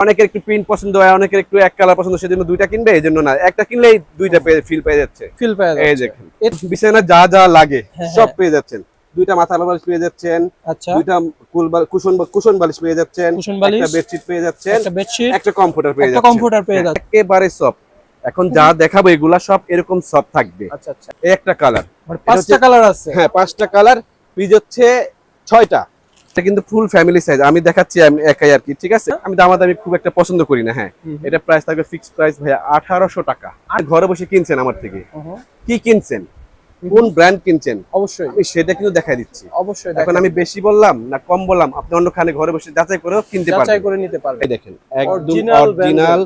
অনেকের একটু প্রিন্ট পছন্দ হয় অনেকের একটু এক কালার পছন্দ সেজন্য দুইটা কিনবে এই জন্য না। একটা কিনলেই দুইটা ফিল পেয়ে যাচ্ছে। ফিল পেয়ে যাচ্ছে। এই দেখেন বিছানা যা যা লাগে হ্যাঁ, সব হ্যাঁ। পেয়ে যাচ্ছেন। দুইটা মাথা বালিশ পেয়ে যাচ্ছেন আচ্ছা। দুইটা কুশন কুশন বালিশ পেয়ে যাচ্ছেন একটা বেডশিট পেয়ে যাচ্ছেন একটা বেডশিট একটা কমফোর্টার পেয়ে একটা যাচ্ছেন। কম্পিউটার পেয়ে যাচ্ছে একেবারে সব এখন যা দেখাবো এগুলা সব এরকম সব থাকবে। আচ্ছা আচ্ছা। এই একটা কালার মানে পাঁচটা কালার আছে। হ্যাঁ পাঁচটা কালার পিস হচ্ছে ছয়টা। এটা কিন্তু ফুল ফ্যামিলি সাইজ আমি দেখাচ্ছি আমি একাই আর কি ঠিক আছে? আমি দামাদামি খুব একটা পছন্দ করি না হ্যাঁ। এটা প্রাইস থাকবে ফিক্সড প্রাইস ভাইয়া আঠারোশো টাকা। আর ঘরে বসে কিনছেন আমার থেকে। কি কিনছেন? কোন ব্র্যান্ড কিনছেন? অবশ্যই। আমি সেটা কিন্তু দেখাই দিচ্ছি। অবশ্যই এখন আমি বেশি বললাম না কম বললাম আপনি অন্যখানে ঘরে বসে যাচাই করেও কিনতে যাচাই করে নিতে পারবেন। এই দেখেন একদম অরিজিনাল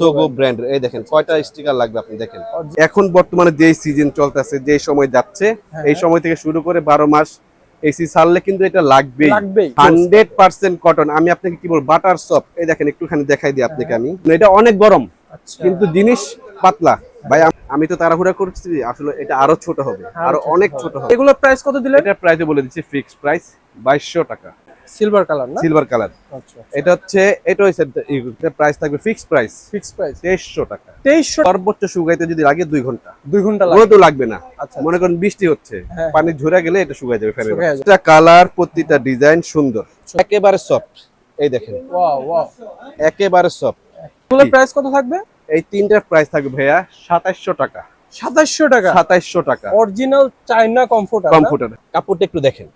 সোগো ব্র্যান্ড এই দেখেন কয়টা স্টিকার লাগবে আপনি দেখেন। এখন বর্তমানে যে সিজন চলতেছে যে সময় যাচ্ছে হ্যাঁ, এই সময় থেকে শুরু করে বারো মাস এসি ছাড়লে কিন্তু এটা লাগবেই। হান্ড্রেড পার্সেন্ট কটন আমি আপনাকে কি বলব বাটার সপ এই দেখেন একটুখানি দেখাই দিই আপনাকে আমি। এটা অনেক গরম আচ্ছা। কিন্তু জিনিস পাতলা। ভাই আমি তো তাড়াহুড়া করছি আসলে এটা আরও ছোট হবে আরও অনেক ছোট হবে। এগুলোর প্রাইস কত দিলে এটা প্রাইসে বলে দিচ্ছি ফিক্সড প্রাইস বাইশশো টাকা। সিলভার কালার না? সিলভার কালার আচ্ছা এটা হচ্ছে এটা হচ্ছে প্রাইস থাকবে ফিক্স প্রাইস ফিক্স প্রাইস তেইশশো টাকা। তেইশশো সর্বোচ্চ শুকাইতে যদি লাগে দুই ঘণ্টা। দুই ঘণ্টা লাগে। লাগবে না। আচ্ছা মনে করেন বৃষ্টি হচ্ছে। হ্যাঁ। পানি ঝরে গেলে এটা শুকায় যাবে যাবে। এটা কালার প্রতিটা ডিজাইন সুন্দর। একেবারে সফট এই দেখেন। ওয়াও ওয়াও একেবারে সফট প্রাইস কত থাকবে? এই তিনটার প্রাইস থাকবে ভাইয়া সাতাইশশো টাকা। সাতাশশো টাকা? সাতাইশশো টাকা। অরিজিনাল চাইনা কমফোর্টার কম্পিউটার কাপড়টা একটু দেখেন।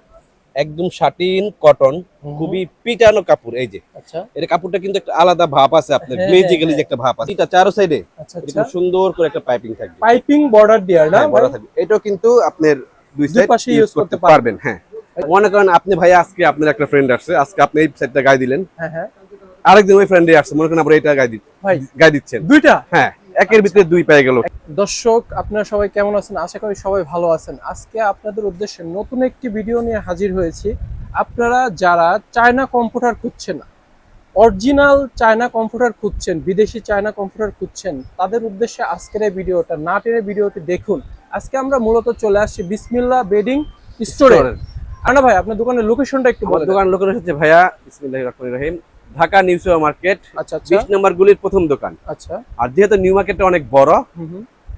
একদম শাটিন কটন খুবই পিটানো কাপড় এই যে। আচ্ছা। এর কাপড়টা কিন্তু একটা আলাদা ভাব আছে আপনার হ্যাঁ, গ্লেজিক্যালি হ্যাঁ, যে একটা ভাব আছে। এটা চারো সাইডে আচ্ছা এরকম আচ্ছা। সুন্দর করে একটা পাইপিং থাকবে। পাইপিং বর্ডার দেওয়ার না হ্যাঁ, বড় থাকবে। এটাও কিন্তু আপনার দুই সাইড পাশে ইউজ করতে পারবেন। হ্যাঁ। মনে করেন আপনি ভাই আজকে আপনার একটা ফ্রেন্ড আসছে আজকে আপনি এই সাইডটা গায়ে দিলেন। হ্যাঁ হ্যাঁ। আরেকদিন ওই ফ্রেন্ডে আসছে মনে করেন আমরা এটা গায়ে দিচ্ছি ভাই গায়ে দিচ্ছেন। দুইটা? হ্যাঁ। একের ভিতরে দুই পেয়ে গেল। দর্শক আপনারা সবাই কেমন আছেন? আশা করি সবাই ভালো আছেন। আজকে আপনাদের উদ্দেশ্যে নতুন একটি ভিডিও নিয়ে হাজির হয়েছি। আপনারা যারা চায়না কম্পিউটার খুঁজছেন অরিজিনাল চায়না কম্পিউটার খুঁজছেন বিদেশি চায়না কম্পিউটার খুঁজছেন তাদের উদ্দেশ্যে আজকের এই ভিডিওটা না টেনে ভিডিওটি দেখুন। আজকে আমরা মূলত চলে আসছি বিসমিল্লা বেডিং স্টোরে। আনা ভাই আপনার দোকানের লোকেশনটা একটু আমার বলে দোকান লোকের হচ্ছে ভাইয়া বিসমিল্লাহির রহমানির রহিম। ঢাকা নিউ সুপার মার্কেট আচ্ছা আচ্ছা। বিশ নম্বর গুলির প্রথম দোকান। আচ্ছা। আর যেহেতু নিউ মার্কেটটা অনেক বড়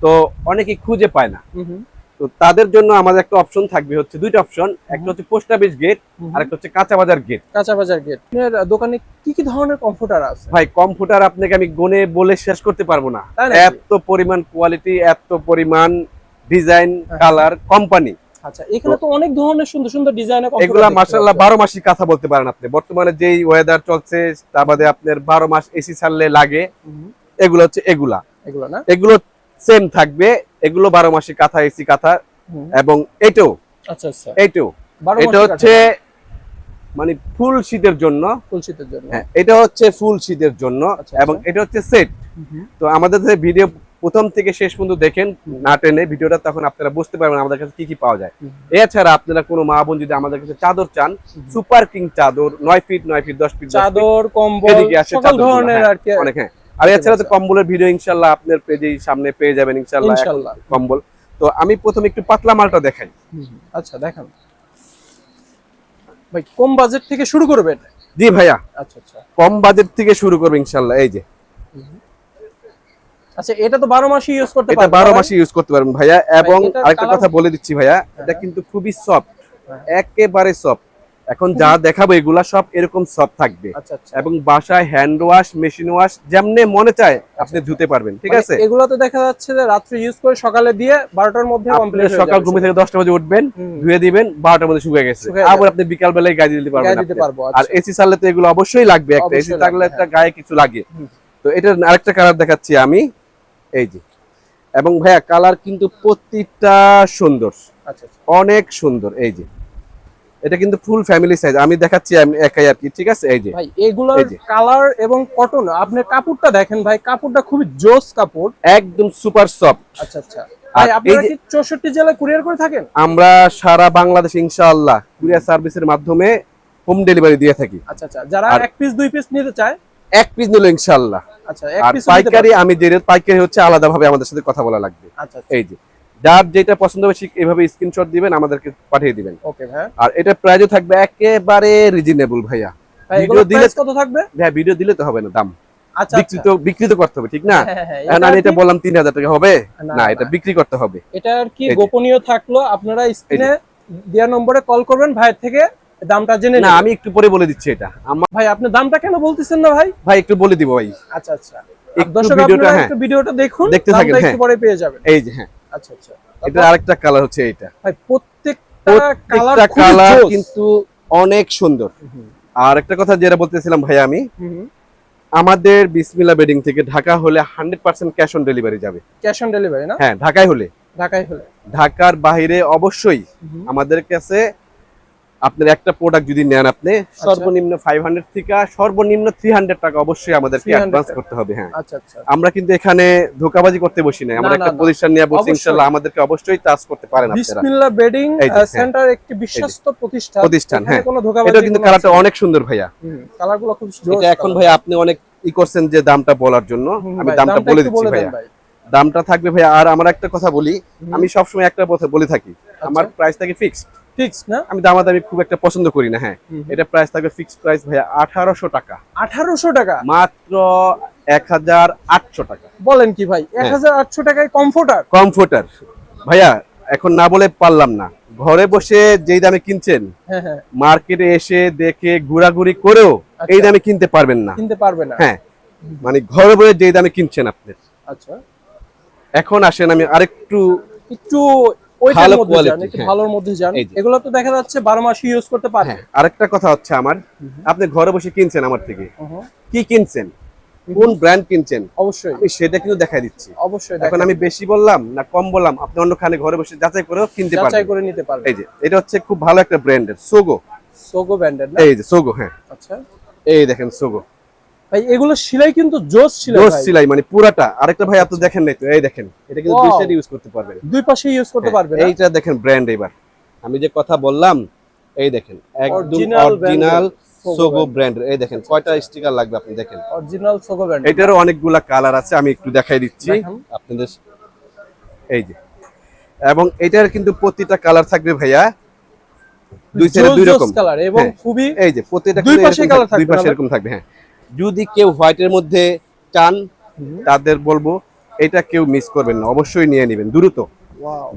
তো অনেকেই খুঁজে পায় না। তো তাদের জন্য আমাদের একটা অপশন থাকবে হচ্ছে দুইটা অপশন একটা হচ্ছে পোস্ট অফিস গেট আর একটা হচ্ছে কাঁচা বাজার গেট কাঁচা বাজার গেট আপনার দোকানে কি কি ধরনের কম্পিউটার আছে? ভাই কম্পিউটার আপনাকে আমি গনে বলে শেষ করতে পারব না। এত পরিমাণ কোয়ালিটি এত পরিমাণ ডিজাইন। কালার কোম্পানি আচ্ছা এখানে তো অনেক ধরনের সুন্দর সুন্দর ডিজাইনের এগুলা মার্শাল্লাহ বারো মাসই কথা বলতে পারেন আপনি। বর্তমানে যেই ওয়েদার চলছে তার বাদে আপনার বারো মাস এসি ছাড়লে লাগে। এগুলো হচ্ছে এগুলা। এগুলো না? এগুলো সেম থাকবে। এগুলো মাসি কাঁথা এসি কাঁথা এবং এটাও আচ্ছা আচ্ছা। এটাও এটা হচ্ছে মানে ফুল শীতের জন্য। কাঠা, ফুলশীতের জন্য। হ্যাঁ এটা হচ্ছে ফুল শীতের জন্য আচ্ছা, এবং আচ্ছা। এটা হচ্ছে সেট তো আমাদের যে ভিডিও প্রথম থেকে শেষ পর্যন্ত দেখেন না টেনে ভিডিওটা তখন আপনারা বুঝতে পারবেন আমাদের কাছে কি কি পাওয়া যায়। এছাড়া আপনারা কোনো মা বোন যদি আমাদের কাছে চাদর চান সুপার কিং চাদর নয় ফিট নয় ফিট দশ ফিট চাদর কম্বল সকল ধরনের হ্যাঁ, আর কি। অনেক হ্যাঁ। আর এছাড়া তো কম্বলের ভিডিও ইনশাল্লাহ আপনার পেজেই সামনে পেয়ে যাবেন ইনশাল্লাহ কম্বল। তো আমি প্রথমে একটু পাতলা মালটা দেখাই। আচ্ছা দেখান। ভাই কম বাজেট থেকে শুরু করবেন জি ভাইয়া। আচ্ছা আচ্ছা। কম বাজেট থেকে শুরু করব ইনশাল্লাহ এই যে। আচ্ছা এটা তো মাসই ইউজ করতে পারবেন ইউজ করতে পারবেন ভাইয়া। এবং আরেকটা কথা বলে দিচ্ছি ভাইয়া এটা হ্যাঁ। কিন্তু খুবই সফট হ্যাঁ। একেবারে সফট এখন যা দেখাবো এগুলা সব এরকম থাকবে। আচ্ছা আচ্ছা। এবং বাসায় হ্যান্ড ওয়াশ মেশিন ওয়াশ যেমনে মনে চায় আপনি ধুতে পারবেন ঠিক আছে? মানে এগুলো তো দেখা যাচ্ছে যে রাত্রে ইউজ করে সকালে দিয়ে বারোটার মধ্যে কমপ্লিট সকাল ঘুমে থেকে দশটা বাজে উঠবেন ধুয়ে দিবেন বারোটার মধ্যে শুকিয়ে গেছে। আবার আপনি বিকাল বেলায় গায়ে দিতে পারবেন আর এসি চাললে তো এগুলো অবশ্যই লাগবে একটা এসি থাকলে একটা গায়ে কিছু লাগে। তো এটার আরেকটা কালার দেখাচ্ছি আমি। এই যে। এবং ভাইয়া কালার কিন্তু প্রতিটা সুন্দর। আচ্ছা আচ্ছা। অনেক সুন্দর এই যে। এটা কিন্তু ফুল ফ্যামিলি সাইজ আমি দেখাচ্ছি আমি একাই আর কি ঠিক আছে? এই যে। ভাই এগুলোর কালার এবং কটন আপনার কাপড়টা দেখেন ভাই কাপড়টা খুবই জোস কাপড়। একদম সুপার সফট আচ্ছা আচ্ছা। কি চৌষট্টি জেলায় কুরিয়ার করে থাকেন? আমরা সারা বাংলাদেশ ইনশাআল্লাহ কুরিয়ার সার্ভিসের মাধ্যমে হোম ডেলিভারি দিয়ে থাকি। আচ্ছা আচ্ছা। যারা এক পিস দুই পিস নিতে চায় এক পিস নিল ইনশাআল্লাহ। আচ্ছা আর পাইকারি আমি যে রেট পাইকারি হচ্ছে আলাদাভাবে আমাদের সাথে কথা বলা লাগবে। আচ্ছা আচ্ছা। এই যে যার যেটা পছন্দ হবে এভাবে স্ক্রিনশট দিবেন আমাদেরকে পাঠিয়ে দিবেন। ওকে ভাই আর এটা প্রাইসও থাকবে একেবারে রিজনেবল ভাইয়া। ভাই দিলে- কত থাকবে? ভাইয়া ভিডিও দিলে তো হবে না দাম। আচ্ছা বিক্রিত বিক্রিত করতে হবে ঠিক না? হ্যাঁ, হ্যাঁ, এখন আমি এটা বললাম তিন হাজার টাকা হবে। না। এটা বিক্রি করতে হবে। এটা আর কি গোপনীয় থাকল? আপনারা স্ক্রিনে নম্বরে কল করবেন ভাইয়ের থেকে। দামটা জেনে না আমি একটু পরে বলে দিচ্ছি এটা। ভাই আপনি দামটা কেন বলতেছেন না ভাই? ভাই একটু বলে দিব ভাই। আচ্ছা আচ্ছা। দর্শক আপনারা হ্যাঁ। একটু ভিডিওটা দেখুন দেখতে থাকেন, একটু হ্যাঁ। পরে পেয়ে যাবেন। এই যে হ্যাঁ। আচ্ছা আচ্ছা। এটা আরেকটা কালার হচ্ছে এইটা। ভাই প্রত্যেকটা কালার কালার কালার কিন্তু অনেক সুন্দর। আর একটা কথা যেটা বলতেছিলাম ভাই আমি আমাদের বিসমিল্লা বেডিং থেকে ঢাকা হলে hundred percent cash on delivery যাবে। ক্যাশ অন ডেলিভারি না? হ্যাঁ ঢাকায় হলে। ঢাকায় হলে। ঢাকার বাইরে অবশ্যই আমাদের কাছে আপনার একটা প্রোডাক্ট যদি নেন আপনি সর্বনিম্ন ফাইভ হান্ড্রেড থেকে সর্বনিম্ন থ্রি হান্ড্রেড টাকা অবশ্যই আমাদেরকে অ্যাডভান্স করতে হবে হ্যাঁ। আচ্ছা আচ্ছা। আমরা কিন্তু এখানে ধোকাবাজি করতে বসি না আমরা একটা প্রতিষ্ঠান নিয়ে বসি ইনশাল্লাহ আমাদেরকে অবশ্যই চার্জ করতে পারেন বিসমিল্লাহ বেডিং যে, হ্যাঁ। সেন্টার একটি বিশ্বস্ত প্রতিষ্ঠান। প্রতিষ্ঠান, হ্যাঁ। এটা কিন্তু কালারটা অনেক সুন্দর ভাইয়া। কালারগুলো খুব এটা এখন ভাই আপনি অনেক ই করছেন যে দামটা বলার জন্য। আমি দামটা বলে দিচ্ছি ভাইয়া। দামটা থাকবে ভাইয়া আর আমার একটা কথা বলি আমি সবসময় একটা কথা বলে থাকি আমার প্রাইস থাকে ফিক্সড ফিক্স না? আমি দামাদামি খুব একটা পছন্দ করি না হ্যাঁ। এটা প্রাইস থাকবে ফিক্সড প্রাইস ভাইয়া আঠারোশো টাকা। আঠারোশো টাকা? মাত্র এক হাজার আটশো টাকা। বলেন কি ভাই হ্যাঁ। এক হাজার আটশো টাকায় কমফোর্টার কমফোর্টার ভাইয়া এখন না বলে পারলাম না। ঘরে বসে যেই দামে কিনছেন হ্যাঁ হ্যাঁ। মার্কেটে এসে দেখে ঘোরাঘুরি করেও এই আচ্ছা। দামে কিনতে পারবেন না। কিনতে পারবেন না। হ্যাঁ। মানে ঘরে বসে যেই দামে কিনছেন আপনি। আচ্ছা। এখন আসেন আমি আরেকটু একটু ভালো হ্যাঁ। ভালোর মধ্যে যান। এগুলো তো দেখা যাচ্ছে বারো মাস ইউজ করতে পারবে হ্যাঁ আরেকটা কথা হচ্ছে আমার আপনি ঘরে বসে কিনছেন আমার থেকে কি কিনছেন? কোন ব্র্যান্ড কিনছেন? অবশ্যই। আমি সেটা কিন্তু দেখাই দিচ্ছি। অবশ্যই এখন আমি বেশি বললাম না কম বললাম আপনি অন্যখানে ঘরে বসে যাচাই করেও কিনতে যাচাই করে নিতে এই যে এটা হচ্ছে খুব ভালো একটা ব্র্যান্ডের সোগো সোগো ব্র্যান্ডের না? এই যে সোগো হ্যাঁ। আচ্ছা। এই দেখেন সোগো ভাই এগুলো সেলাই কিন্তু জোস সেলাই জোস। সিলাই মানে পুরাটা। আরেকটা ভাই আপনি দেখেন নাই তো এই দেখেন। এটা কিন্তু দুই. সাইড ইউজ করতে পারবেন। দুই পাশে ইউজ করতে হ্যাঁ, পারবে না? এইটা দেখেন ব্র্যান্ড এবার। আমি যে কথা বললাম এই দেখেন একদম অরিজিনাল সোগো ব্র্যান্ড এই দেখেন কয়টা স্টিকার লাগবে আপনি দেখেন। অরিজিনাল সোগো ব্র্যান্ড এটারও অনেকগুলা কালার আছে আমি একটু দেখাই দিচ্ছি। আপনাদের এই যে। এবং এটার কিন্তু প্রতিটা কালার থাকবে ভাইয়া দুই সাইডে দুই রকম। কালার এবং হ্যাঁ। খুবই এই যে প্রতিটা দুই পাশে colour থাকবে, দুই পাশে এরকম থাকবে হ্যাঁ। যদি কেউ হোয়াইটের মধ্যে চান তাদের বলব এটা কেউ মিস করবেন না। অবশ্যই নিয়ে নেবেন দ্রুত।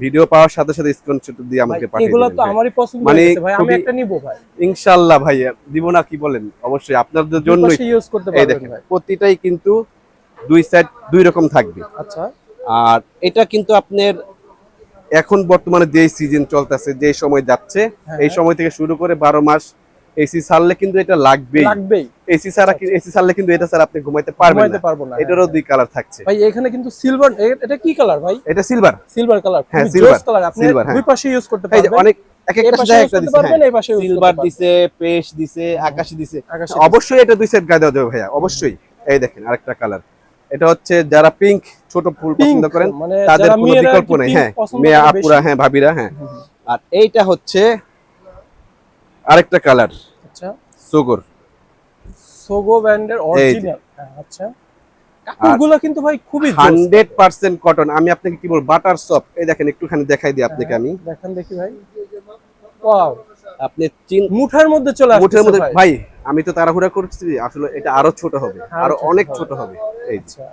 ভিডিও পাওয়ার সাথে সাথে স্ক্রিনশট দিয়ে আমাকে পাঠিয়ে এগুলো তো। আমারই পছন্দ মানে হয়েছে ভাই আমি একটা নিব ভাই। ইনশাআল্লাহ ভাই দিব না কি বলেন? অবশ্যই আপনাদের জন্যই। ইউজ করতে পারবেন ভাই। প্রতিটাই কিন্তু দুই সাইড দুই রকম থাকবে। আচ্ছা। আর এটা কিন্তু আপনার এখন বর্তমানে যে সিজন চলতেছে যে সময় যাচ্ছে হ্যাঁ। এই সময় থেকে শুরু করে বারো মাস এসি ছাড়লে কিন্তু এটা লাগবেই। লাগবেই। এসি ছাড়া এসি ছাড়লে কিন্তু এটা ছাড়া আপনি ঘুমাইতে পারবেন ঘুমাইতে পারব না এটারও দুই কালার থাকছে। ভাই এখানে কিন্তু সিলভার এটা কি কালার ভাই? এটা সিলভার সিলভার কালার হ্যাঁ, জোস কালার আপনি হ্যাঁ। দুই পাশে ইউজ করতে এই যে পারবেন। অনেক এক এই একটা পাশে একটা দিছে এই সিলভার দিছে পেশ দিছে আকাশি দিছে। অবশ্যই এটা দুই সেট গায়ে দেওয়া যাবে ভাইয়া অবশ্যই। এই দেখেন আরেকটা কালার এটা হচ্ছে যারা পিঙ্ক ছোট ফুল পছন্দ করেন মানে তাদের কোনো বিকল্প নেই হ্যাঁ। মেয়ে আপুরা হ্যাঁ ভাবিরা হ্যাঁ। আর এইটা হচ্ছে আরেকটা কালার। আচ্ছা। সুগর। সোগো ব্র্যান্ডের অরিজিনাল আচ্ছা। কাপড়গুলো কিন্তু ভাই খুবই জোস। হান্ড্রেড পার্সেন্ট কটন আমি আপনাকে কি বলব বাটার সফট এই দেখেন একটুখানি দেখাই দিই আপনাকে আমি। দেখেন দেখি ভাই। ওয়াও আপনি চিন মুঠার মধ্যে চলে মুঠের আসছে মধ্যে ভাই। আমি তো তাড়াহুড়া করছি আসলে এটা আরও ছোট হবে। আরও আরও অনেক ছোট হবে। এই। আচ্ছা।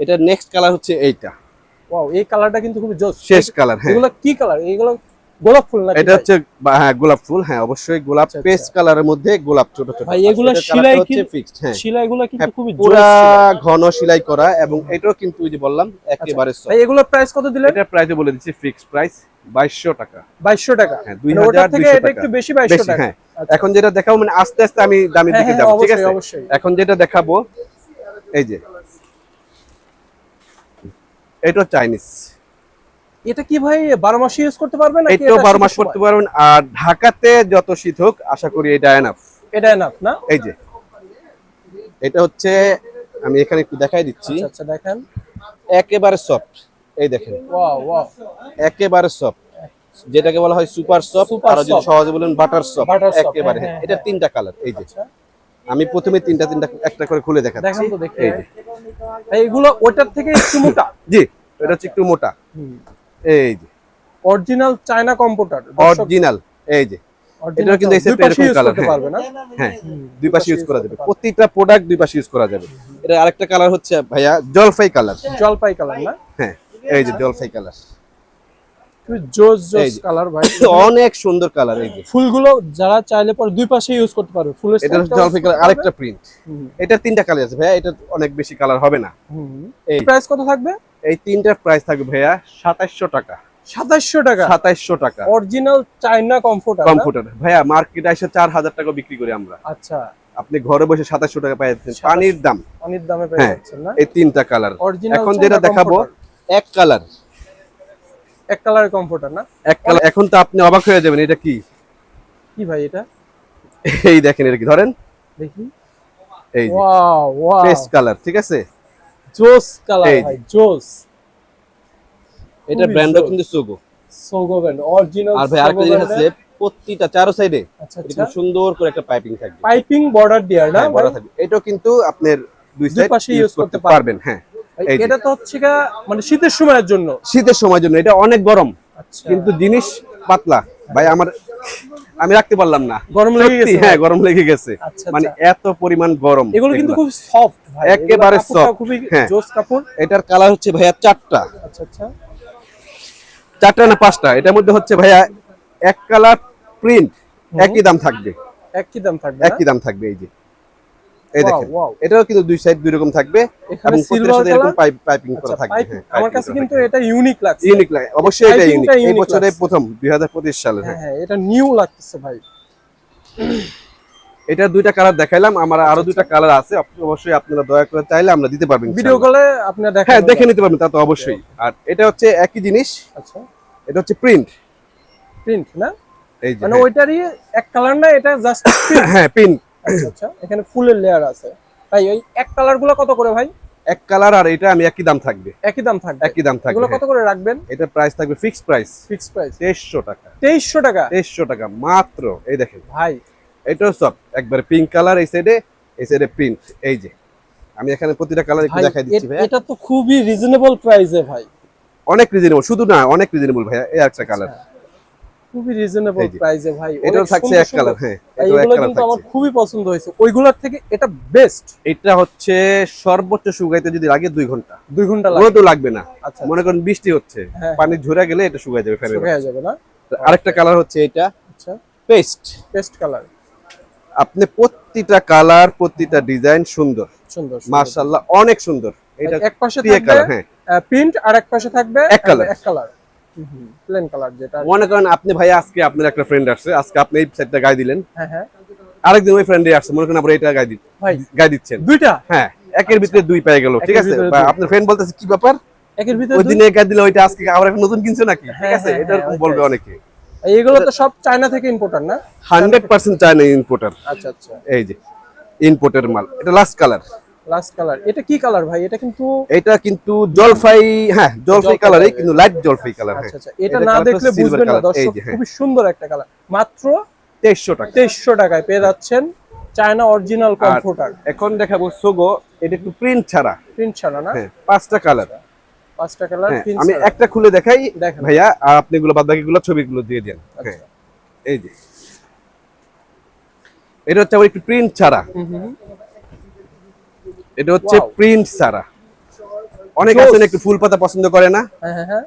এটা নেক্সট কালার হচ্ছে এইটা। ওয়াও এই কালারটা কিন্তু খুবই জোস। শেষ কালার হ্যাঁ। এগুলো কি কালার এগুলো গোলাপ ফুল এটা হচ্ছে হ্যাঁ গোলাপ ফুল হ্যাঁ অবশ্যই গোলাপ আচ্ছা, পেস্ট কালারের মধ্যে গোলাপ ছোট ছোট ভাই, এগুলা হচ্ছে কিন্তু- ফিক্সড হ্যাঁ। শিলাইগুলো কিন্তু হ্যাঁ, খুবই পুরা ঘন সেলাই করা এবং এটাও কিন্তু ওই যে বললাম একেবারে soft। ভাই এগুলোর প্রাইস কত দিলেন? এটার প্রাইস বলে দিচ্ছি ফিক্সড প্রাইস বাইশশো টাকা। বাইশশো টাকা। হ্যাঁ দুই মানে থেকে এটা একটু বেশি বাইশশো বেশি টাকা। হ্যাঁ। আচ্ছা। এখন যেটা দেখাবো মানে আস্তে আস্তে আমি দামের হ্যাঁ, দিকে যাব ঠিক আছে? এখন যেটা দেখাবো এই যে এটা চাইনিজ এটা কি ভাই বারো মাসে ইউজ করতে পারবেন নাকি এটা বারো মাস করতে পারবেন। আর ঢাকাতে যত শীত হোক আশা করি এটা এনাফ এটা এনাফ না? এই যে। এটা হচ্ছে আমি এখানে একটু দেখাই দিচ্ছি। আচ্ছা আচ্ছা দেখেন। একেবারে সফট এই দেখেন। ওয়াও ওয়াও একেবারে সফট যেটাকে বলা হয় সুপার সফট আর যদি সহজে বলেন বাটার সফট একেবারে। হ্যাঁ, হ্যাঁ হ্যাঁ, এটা তিনটা কালার এই যে। আচ্ছা। আমি প্রথমে তিনটা তিনটা একটা করে খুলে দেখাচ্ছি। দেখেন তো দেখি। এই যে। ভাই, এগুলো ওটার থেকে একটু মোটা? জি এটা হচ্ছে একটু মোটা। এই যে। অরিজিনাল চায়না কম্পিউটার অরিজিনাল এই যে। এটা কিন্তু এসে এরকম কালার পারবে না? হ্যাঁ দুই পাশে ইউজ করা যাবে। প্রতিটা প্রোডাক্ট দুই পাশে ইউজ করা যাবে। এটা আরেকটা কালার হচ্ছে ভাইয়া জলফাই কালার জলপাই কালার না? হ্যাঁ এই যে জলফাই কালার জোস এই জোস কালার ভাই। অনেক সুন্দর কালার এই যে। ফুলগুলো যারা চাইলে পরে দুই পাশে ইউজ করতে পারবে। ফুলের এটা হচ্ছে কালার আরেকটা প্রিন্ট এটা তিনটা কালার আছে ভাইয়া এটা অনেক বেশি কালার হবে না। এই প্রাইস কত থাকবে? এই তিনটার প্রাইস থাকবে ভাইয়া টাকা। টাকা? টাকা। অরিজিনাল কমফোর্টার কম্পিউটার ভাইয়া মার্কেটে এসে চার হাজার টাকা বিক্রি করি আমরা। আচ্ছা। আপনি ঘরে বসে সাতাশশো টাকা পাই যাচ্ছেন। পানির দাম। অনেক দামে হ্যাঁ। না? এই তিনটা কালার এখন যেটা দেখাবো এক কালার এক কালারের কমফোর্টার না? এক কালার এখন তো আপনি অবাক হয়ে যাবেন এটা কি? কি ভাই এটা? এই দেখেন এটা কি ধরেন? দেখি। এই ওয়াও ওয়াও পেস্ট কালার ঠিক আছে? জোস কালার ভাই জোস এটা ব্র্যান্ডও কিন্তু সোগো সোগো ব্র্যান্ড অরিজিনাল আর ভাই আরেকটা জিনিস আছে প্রতিটা চারো সাইডে আচ্ছা এরকম আচ্ছা। সুন্দর করে একটা পাইপিং থাকবে। পাইপিং বর্ডার দেয়ার না হ্যাঁ, বড় থাকবে। এটাও কিন্তু আপনার দুই সাইড পাশে ইউজ করতে পারবেন হ্যাঁ। এটা তো হচ্ছে মানে শীতের সময়ের জন্য। শীতের সময়ের জন্য এটা অনেক গরম। আচ্ছা। কিন্তু জিনিস পাতলা। ভাই আমার আমি রাখতে পারলাম না। গরম লেগে গেছে হ্যাঁ গরম লেগে গেছে। আচ্ছা মানে আচ্ছা এত পরিমাণ গরম। এগুলো কিন্তু খুব সফট ভাই। একেবারে soft, খুবই হ্যাঁ। জোস কাপড়। এটার কালার হচ্ছে ভাইয়া চারটা। আচ্ছা আচ্ছা। চারটা না পাঁচটা? এটার মধ্যে হচ্ছে ভাইয়া এক কালার প্রিন্ট একই দাম থাকবে। একই দাম থাকবে একই দাম থাকবে এই যে। এই দেখেন এটাও কিন্তু দুই সাইড দুই রকম থাকবে এবং প্রত্যেকটার সাথে এরকম পাইপ পাইপিং করা আচ্ছা থাকবে। হ্যাঁ, আমার কাছে কিন্তু এটা ইউনিক লাগছে। ইউনিক লাগে অবশ্যই এটা ইউনিক এই বছরে প্রথম 2025 সালে হ্যাঁ হ্যাঁ হ্যাঁ এটা নিউ লাগতেছে ভাই। এটা দুইটা কালার দেখাইলাম আমার আরও দুইটা কালার আছে আপ- অবশ্যই আপনারা দয়া করে চাইলে আমরা দিতে পারবেন ভিডিও কলে আপনি দেখেন হ্যাঁ দেখে নিতে পারবেন তা তো অবশ্যই। আর এটা হচ্ছে একই জিনিস আচ্ছা। এটা হচ্ছে প্রিন্ট প্রিন্ট না? এই যে মানে ওইটারই এক কালার না এটা জাস্ট হ্যাঁ, হ্যাঁ প্রিন্ট আচ্ছা আচ্ছা এখানে ফুলের লেয়ার আছে। ভাই ওই এক কালারগুলো কত করে ভাই? এক কালার আর এটা আমি একই দাম থাকবে। একই দাম থাকবে? একই দাম থাকবে এগুলো কত হ্যাঁ। করে রাখবেন? এটা প্রাইস থাকবে ফিক্স প্রাইস ফিক্স প্রাইস তেইশশো টাকা। তেইশশো টাকা? তেইশশো টাকা মাত্র। এই দেখেন। ভাই। এটাও সব একবারে পিঙ্ক কালার এই সাইডে এই সাইডে প্রিন্ট এই যে আমি এখানে প্রতিটা কালার একটু দেখাই দিচ্ছি ভাই এটা তো খুবই রিজনেবল প্রাইসে ভাই। অনেক রিজনেবল শুধু না অনেক রিজনেবল ভাইয়া। এই একটা কালার খুবই রিজনেবল প্রাইসে ভাই। এটাও থাকছে এক কালার হ্যাঁ এগুলো কালার কিন্তু আমার খুবই পছন্দ হয়েছে। ওইগুলোর থেকে এটা বেস্ট এটা হচ্ছে সর্বোচ্চ শুকাইতে যদি লাগে দুই ঘণ্টা। দুই ঘণ্টা লাগে। রোদও লাগবে না। আচ্ছা মনে করেন বৃষ্টি হচ্ছে হ্যাঁ। পানি ঝরে গেলে এটা শুকাই যাবে ফ্যানের শুকিয়ে যাবে না। আরেকটা কালার হচ্ছে এটা আচ্ছা। পেস্ট পেস্ট কালার আপনি প্রতিটা কালার প্রতিটা ডিজাইন সুন্দর। সুন্দর। মার্শাল্লাহ অনেক সুন্দর। এটা এক পাশে থাকবে হ্যাঁ। প্রিন্ট আর এক পাশে থাকবে এক কালার এক কালার প্লেন কালার যেটা মনে করেন আপনি ভাই আজকে আপনার একটা ফ্রেন্ড আসছে আজকে আপনি এই গায়ে দিলেন। হ্যাঁ হ্যাঁ। আরেকদিন ওই ফ্রেন্ডে আসছে মনে করেন আবার এটা গায়ে ভাই গায়ে দিচ্ছেন। দুইটা? হ্যাঁ একের ভিতরে দুই পেয়ে গেল ঠিক আছে। আপনার ফ্রেন্ড বলতেছে কি ব্যাপার? একের ভিতরে ওই দিনে গায়ে দিলে ওইটা আজকে আবার একটা নতুন কিনছো নাকি? ঠিক হ্যাঁ, আছে? হ্যাঁ, এটা হ্যাঁ, এরকম বলবে অনেকে। এইগুলো তো সব চায়না থেকে ইম্পোর্টার না? হান্ড্রেড পার্সেন্ট চায়না ইম্পোর্টার আচ্ছা আচ্ছা। এই যে ইম্পোর্টের মাল। এটা লাস্ট কালার লাস্ট কালার। এটা কি কালার ভাই? এটা কিন্তু এটা কিন্তু জলফাই হ্যাঁ জলফাই কালারই কিন্তু লাইট জলফাই কালার হ্যাঁ। আচ্ছা আচ্ছা। এটা এটা না দেখলে বুঝবেন না দর্শক যে, হ্যাঁ। সুন্দর একটা কালার। মাত্র তেইশশো টাকা। তেইশশো টাকায় পেয়ে যাচ্ছেন চায়না অরিজিনাল কমফোর্টার। এখন দেখাবো সোগো এটা একটু প্রিন্ট ছাড়া। প্রিন্ট ছাড়া না? হ্যাঁ পাঁচটা কালার। পাঁচটা কালার আমি একটা খুলে দেখাই দেখেন। ভাইয়া আর আপনি গুলো বাদ বাকিগুলো ছবিগুলো দিয়ে দেন। এই যে। এটা হচ্ছে আবার একটু প্রিন্ট ছাড়া। এটা হচ্ছে প্রিন্ট ছাড়া। অনেক আছেন একটু ফুল পাতা পছন্দ করে না? হ্যাঁ হ্যাঁ হ্যাঁ।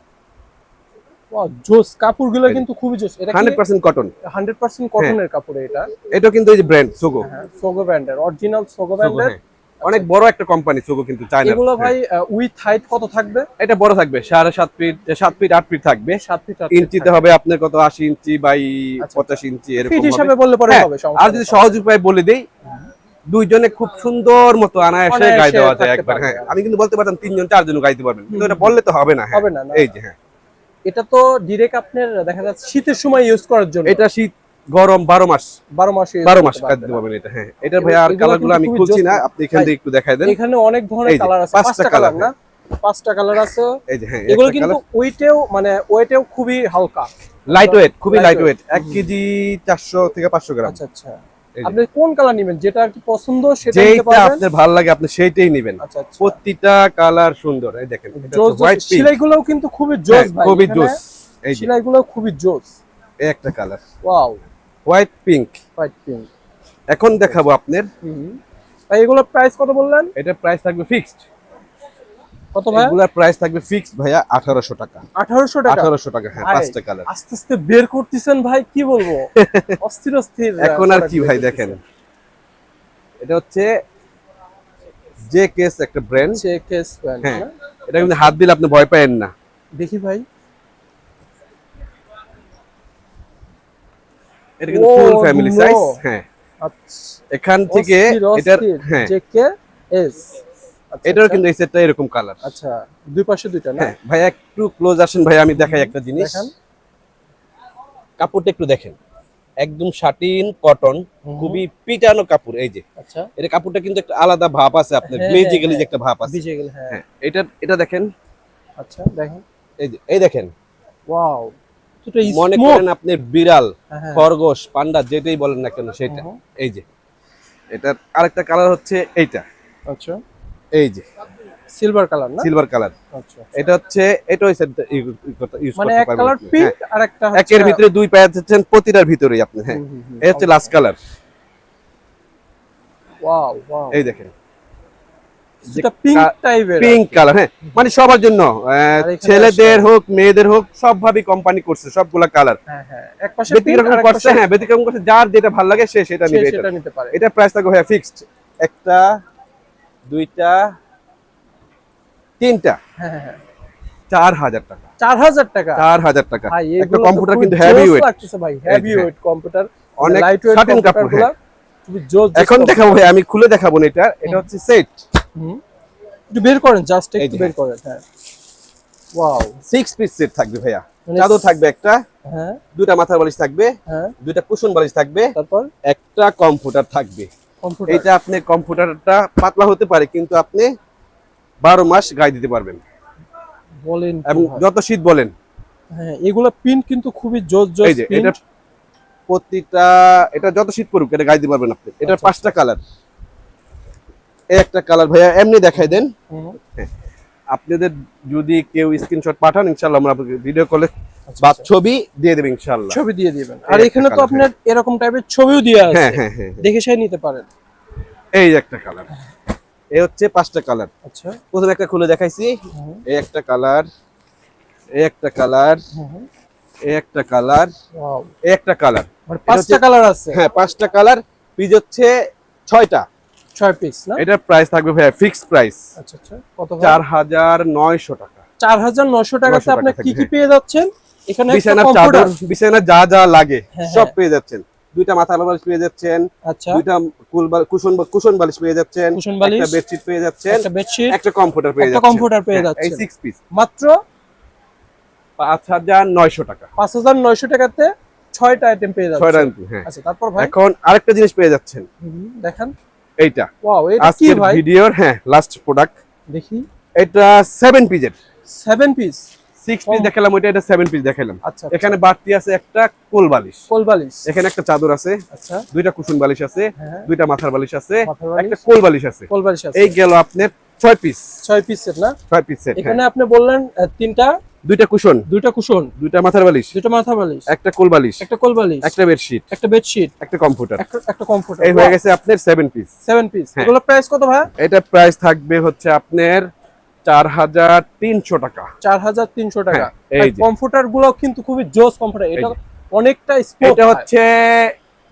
জোস কাপড়গুলো কিন্তু খুবই জোস এটা হান্ড্রেড পার্সেন্ট কটন 100% কটনের কাপড় এটা। এটা কিন্তু এই যে ব্র্যান্ড সোগো হ্যাঁ সোগো ব্র্যান্ডের অরিজিনাল সোগো সোগো ব্র্যান্ডের হ্যাঁ। অনেক বড় একটা কোম্পানি সোগো কিন্তু চায়না এগুলো ভাই উইথ হাইট কত থাকবে? এটা বড় থাকবে সাড়ে সাত ফিট সাত ফিট আট ফিট থাকবে। ফিট ইঞ্চিতে হবে আপনার কত আশি ইঞ্চি বাই আচ্ছা। পঁচাশি ইঞ্চি এরকম হবে। হিসাবে বললে পরে হ্যাঁ, হবে আর যদি সহজ উপায় বলে দেই দুইজনে খুব সুন্দর মতো আনায়াসে গায়ে দেওয়া যায় একবার হ্যাঁ। আমি কিন্তু বলতে পারতাম তিনজন চারজন গাইতে পারবেন। কিন্তু এটা বললে তো হবে না হ্যাঁ। হবে না। এই যে হ্যাঁ। এটা তো ডিরেক্ট আপনার দেখা যাচ্ছে শীতের সময় ইউজ করার জন্য। এটা শীত গরম বারো মাস। বারো মাসে use বারো মাস পারবে কাজ দিতে পারবেন এটা হ্যাঁ। এটা ভাই আর এগুলো কালারগুলো আমি খুলছি না আপনি এখান থেকে একটু দেখাই দেন। এখানে অনেক ধরনের কালার আছে। পাঁচটা কালার না? পাঁচটা কালার আছে। এই যে হ্যাঁ এগুলো কিন্তু ওয়েটেও মানে ওয়েটেও খুবই হালকা। লাইট ওয়েট খুবই লাইট। ওয়েট এক কেজি চারশো থেকে পাঁচশো গ্রাম। আচ্ছা আচ্ছা। আপনি কোন কালার নেবেন? যেটা আর কি পছন্দ সেটা নিতে পারবেন? আপনার ভালো লাগে আপনি সেইটাই নেবেন। আচ্ছা আচ্ছা। প্রতিটা কালার সুন্দর। এই দেখেন জোস সেলাইগুলোও কিন্তু খুবই জোস ভাই খুবই জোস। এই সেলাইগুলো খুবই জোস। এই একটা colour. Wow. White pink white pink এখন দেখাবো আপনার। ভাই এগুলোর প্রাইস কত বললেন? এটা প্রাইস থাকবে ফিক্সড কত ভাই? এগুলার প্রাইস থাকবে ফিক্সড ভাইয়া আঠারোশো টাকা। আঠারোশো টাকা? আঠারোশো টাকা হ্যাঁ পাঁচটা কালার আস্তে আস্তে বের করতেছেন ভাই কি বলব? অস্থির অস্থির এখন আর কি ভাই দেখেন। এটা হচ্ছে জে কেস একটা ব্র্যান্ড সে কেস হ্যাঁ এটা কিন্তু হাত দিলে আপনি ভয় পাবেন না। দেখি ভাই। এটা কিন্তু ফুল ফ্যামিলি সাইজ হ্যাঁ। আচ্ছা। এখান থেকে অস্থির। হ্যাঁ। জে কে এস এটারও আচ্ছা। কিন্তু এই সেটটা এরকম কালার আচ্ছা দুই পাশে দুইটা না? হ্যাঁ ভাই একটু ক্লোজ আসেন ভাই আমি দেখাই একটা জিনিস। দেখান। কাপড়টা একটু দেখেন। একদম শাটিন কটন খুবই পিটানো কাপড় এই যে। আচ্ছা। এটা কাপড়টা কিন্তু একটা আলাদা ভাব আছে আপনার গ্লেজি হ্যাঁ, গ্লেজি হ্যাঁ। একটা ভাব আছে। ভিজে গেল হ্যাঁ। হ্যাঁ এটা এটা দেখেন। আচ্ছা দেখেন। এই যে এই দেখেন। ওয়াও মনে করেন আপনি বিড়াল খরগোশ পান্ডা যেটাই বলেন না কেন সেটা। এই যে এটার আরেকটা কালার হচ্ছে এইটা। আচ্ছা। এই যে। সিলভার কালার না? সিলভার কালার আচ্ছা এটা হচ্ছে এটা হচ্ছে ইউজ মানে এক কালার পিঙ্ক হ্যাঁ, আর একটা হচ্ছে ভিতরে দুই পায়া যাচ্ছেন প্রতিটার ভিতরেই আপনি হ্যাঁ। হচ্ছে লাস্ট কালার ওয়াও ওয়াও এই দেখেন। পিঙ্ক পিঙ্ক কালার হ্যাঁ। মানে সবার জন্য ছেলেদের হোক মেয়েদের হোক সব ভাবে কোম্পানি করছে সবগুলা কালার হ্যাঁ ব্যতিক্রম পিঙ্ক এক করছে হ্যাঁ ব্যতিক্রম করছে যার যেটা ভালো লাগে সে সেটা নিবে এটা। নিতে পারে। এটা প্রাইস থাকবে ফিক্সড একটা দুইটা তিনটা। হ্যাঁ হ্যাঁ হ্যাঁ। চার হাজার টাকা। চার হাজার টাকা? চার হাজার টাকা। একটা কম্পিউটার কিন্তু হেভি ওয়েট লাগতেছে ভাই হেভি। ওয়েট কম্পিউটার অনেক লাইট ওয়েট জোস এখন দেখাবো ভাই আমি খুলে দেখাবো না এটা। এটা হচ্ছে সেট একটু বের করেন জাস্ট একটু বের করেন হ্যাঁ। ওয়াও সিক্স পিস সেট থাকবে ভাইয়া। মানে চাদর থাকবে একটা হ্যাঁ। দুইটা মাথার বালিশ থাকবে হ্যাঁ। দুইটা কুশন বালিশ থাকবে তারপর? একটা কম্পিউটার থাকবে। কম্পিউটার এটা আপনি কম্পিউটারটা পাতলা হতে পারে কিন্তু আপনি বারো মাস গায়ে দিতে পারবেন। বলেন এবং যত শীত বলেন। হ্যাঁ এগুলো প্রিন্ট কিন্তু খুবই এটা প্রতিটা এটা যত শীত পড়ুক এটা গায়ে দিতে পারবেন আপনি। এটার আচ্ছা, পাঁচটা কালার এই একটা কালার ভাইয়া এমনি দেখাই দেন। আপনাদের যদি কেউ স্ক্রিনশট পাঠান ইনশাল্লাহ আমরা ভিডিও কলে বা ছবি দিয়ে দেবে ইনশাল্লাহ ছবি দিয়ে দিবেন। আর এখানে তো আপনার এরকম টাইপের ছবিও দেওয়া আছে। হ্যাঁ হ্যাঁ হ্যাঁ। দেখে সেই নিতে পারেন। এই একটা কালার এই হচ্ছে পাঁচটা কালার আচ্ছা। প্রথমে একটা খুলে দেখাইছি। এই একটা কালার এই একটা কালার। এই একটা কালার এই একটা কালার মানে পাঁচটা কালার আছে। হ্যাঁ পাঁচটা কালার পিস হচ্ছে ছয়টা। ছয় পিস না? এটার প্রাইস থাকবে ভাইয়া ফিক্স প্রাইস আচ্ছা আচ্ছা কত চার হাজার নয়শো টাকা। চার হাজার নশো টাকাতে আপনি কি কি পেয়ে যাচ্ছেন? এখানে বিছানার চাদর বিছানা যা যা লাগে হ্যাঁ, সব হ্যাঁ। পেয়ে যাচ্ছেন। দুইটা মাথা বালিশ পেয়ে যাচ্ছেন আচ্ছা। দুইটা কুশন কুশন বালিশ পেয়ে যাচ্ছেন একটা বেডশিট পেয়ে যাচ্ছেন একটা বেডশিট একটা কম্পিউটার পেয়ে একটা যাচ্ছেন। কম্পিউটার পেয়ে হ্যাঁ, এই যাচ্ছেন। সিক্স পিস মাত্র পাঁচ হাজার নয়শো টাকা। পাঁচ হাজার নয়শো টাকাতে ছয়টা আইটেম পেয়ে ছয়টা যাচ্ছেন হ্যাঁ। আচ্ছা তারপর ভাই? এখন আরেকটা জিনিস পেয়ে যাচ্ছেন। দেখান। এইটা। ওয়াও এটা কি ভাই? ভিডিওর হ্যাঁ লাস্ট প্রোডাক্ট দেখি। এটা সেভেন পিসের সেভেন পিস সিক্স পিস দেখালাম ওইটা এটা সেভেন পিস দেখালাম। আচ্ছা এখানে বাড়তি আছে একটা কোল বালিশ। কোল বালিশ। এখানে একটা চাদর আছে আচ্ছা। দুইটা কুশন বালিশ আছে হ্যাঁ। দুইটা মাথার বালিশ আছে একটা কোল বালিশ আছে। কোল বালিশ আছে। এই গেল আপনার ছয় পিস ছয় পিসের না? ছয় পিস সেট এখানে আপনি বললেন তিনটা দুইটা কুশন? দুইটা কুশন। দুইটা মাথার বালিশ? দুটো মাথা বালিশ। একটা কোল বালিশ? একটা কোল বালিশ। একটা বেডশিট? একটা বেডশিট। একটা কম্পিউটার? একটা কমফোর্টার এই হয়ে গেছে আপনার সেভেন পিস সেভেন পিস হ্যাঁ। এগুলো প্রাইস কত ভাই এটা প্রাইস থাকবে হচ্ছে আপনার চার হাজার তিনশো টাকা। চার হাজার তিনশো টাকা। হ্যাঁ, এই যে। কমফোর্টারগুলো কিন্তু খুবই জোস কমফোর্টার এটা অনেকটা এটা হচ্ছে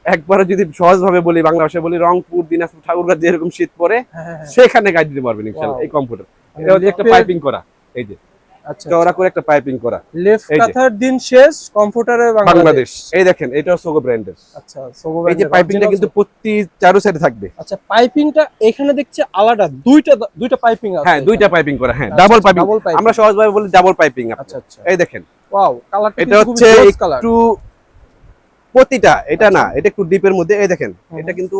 একবারে যদি সহজ ভাবে বলি বাংলা ভাষায় বলি রংপুর দিনাজপুর ঠাকুরগাঁ যেরকম শীত পরে হ্যাঁ, সেখানে গাইড দিতে পারবেন ইনশাআল্লাহ এই কম্পিউটার। এটা হচ্ছে একটা পাইপিং করা। এই যে। চওড়া করে একটা পাইপিং করা। লেফট এই কাথার দিন শেষ কমফোর্টারে বাংলাদেশ। বাংলাদেশ। এই দেখেন এটাও সোগো ব্র্যান্ডের আচ্ছা সোগো এই যে পাইপিংটা কিন্তু প্রতি চারো সাইডে থাকবে। আচ্ছা পাইপিংটা এখানে দেখছি আলাদা দুইটা দুইটা পাইপিং আছে হ্যাঁ দুইটা পাইপিং করা হ্যাঁ আচ্ছা, ডাবল আচ্ছা, পাইপিং। আমরা সহজভাবে বলি ডাবল পাইপিং আচ্ছা আচ্ছা। এই দেখেন। ওয়াও কালারটা এটা হচ্ছে একটু প্রতিটা এটা না এটা একটু ডিপের মধ্যে এই দেখেন এটা কিন্তু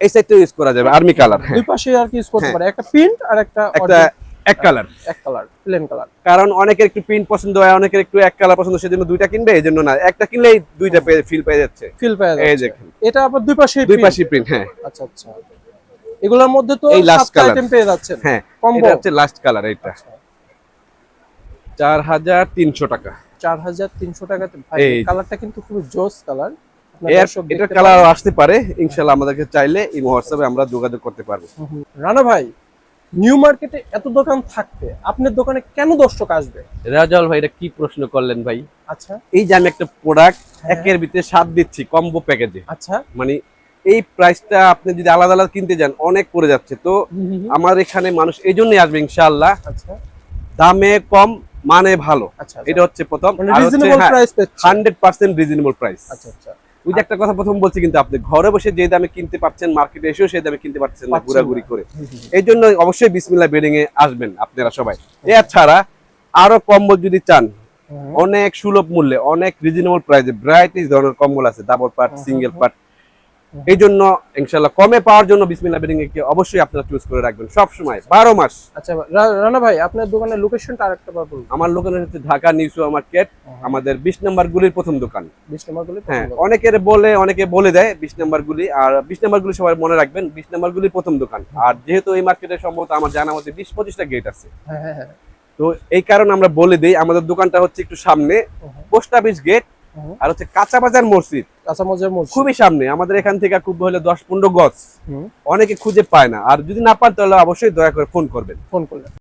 এই সাইডটা ইউজ করা যাবে আর্মি কালার হ্যাঁ। দুই পাশে আর কি ইউজ করতে হ্যাঁ। পারে। একটা প্রিন্ট আর একটা একটা এক কালার। এক কালার প্লেন কালার। কারণ অনেকের একটু প্রিন্ট পছন্দ হয় অনেকের একটু এক কালার পছন্দ সেজন্য দুইটা কিনবে এই জন্য না। একটা কিনলেই দুইটা ফিল পেয়ে যাচ্ছে। ফিল পাওয়া এই দেখেন। এটা আবার দুই পাশে দুই পাশে প্রিন্ট হ্যাঁ। আচ্ছা আচ্ছা। এগুলোর মধ্যে তো এই color। আইটেম পেয়ে যাচ্ছেন। হ্যাঁ। এটা হচ্ছে লাস্ট কালার এটা চার হাজার তিনশো টাকা। চার হাজার তিনশো টাকাতে ভাই কালারটা কিন্তু খুবই জোস কালার দেখতে কালার আসতে পারে। ইনশাল্লাহ আমাদেরকে চাইলে এই হোয়াটসঅ্যাপে আমরা যোগাযোগ করতে পারব। রানা ভাই নিউ মার্কেটে এত দোকান থাকতে আপনার দোকানে কেন দর্শক আসবে? রাজাল ভাই এটা কি প্রশ্ন করলেন ভাই? আচ্ছা। এই যে আমি একটা প্রোডাক্ট হ্যাঁ। একের ভিতরে সাত দিচ্ছি কম্বো প্যাকেজে আচ্ছা। মানে এই প্রাইসটা আপনি যদি আলাদা আলাদা কিনতে যান অনেক পড়ে যাচ্ছে। তো। আমার এখানে মানুষ এই জন্যই আসবে ইনশাআল্লাহ। আচ্ছা। দামে কম মানে ভালো। আচ্ছা এটা হচ্ছে প্রথম। হান্ড্রেড পার্সেন্ট রিজনেবল প্রাইস আচ্ছা আচ্ছা। ওই যে একটা কথা প্রথম বলছি কিন্তু আপনি ঘরে বসে যে দামে কিনতে পারছেন মার্কেটে এসেও সেই দামে কিনতে পারছেন না ঘোরাঘুরি করে। এই জন্য অবশ্যই বিসমিল্লা বেডিং এ আসবেন আপনারা সবাই। এছাড়া আরও কম্বল যদি চান অনেক সুলভ মূল্যে অনেক রিজনেবল প্রাইসে ভ্যারাইটিস ধরনের কম্বল আছে ডাবল পার্ট সিঙ্গেল পার্ট এই জন্য ইনশাল্লাহ কমে পাওয়ার জন্য বিসমিল্লাহ বেডিং এ অবশ্যই আপনারা চুজ করে রাখবেন সব সময় বারো মাস। আচ্ছা রানা ভাই আপনার দোকানের লোকেশনটা আরেকটা বার বলুন। আমার লোকের হচ্ছে ঢাকা নিউ সুপার মার্কেট আমাদের বিশ নম্বর গুলির প্রথম দোকান। বিশ নম্বর গুলি হ্যাঁ অনেকের বলে অনেকে বলে দেয় বিশ নাম্বার গুলি আর বিশ নাম্বার গুলি সবাই মনে রাখবেন বিশ নাম্বার গুলি প্রথম দোকান। আর যেহেতু এই মার্কেটে সম্ভবত আমার জানা মতে বিশ পঁচিশটা গেট আছে। হ্যাঁ হ্যাঁ হ্যাঁ। তো এই কারণে আমরা বলে দিই আমাদের দোকানটা হচ্ছে একটু সামনে পোস্ট অফিস গেট। আর হচ্ছে কাঁচা বাজার মসজিদ। কাঁচা বাজার মসজিদ। খুবই সামনে। আমাদের এখান থেকে খুব হলে দশ পনেরো গজ। অনেকে খুঁজে পায় না। আর যদি না পান তাহলে অবশ্যই দয়া করে ফোন করবেন। ফোন করলেন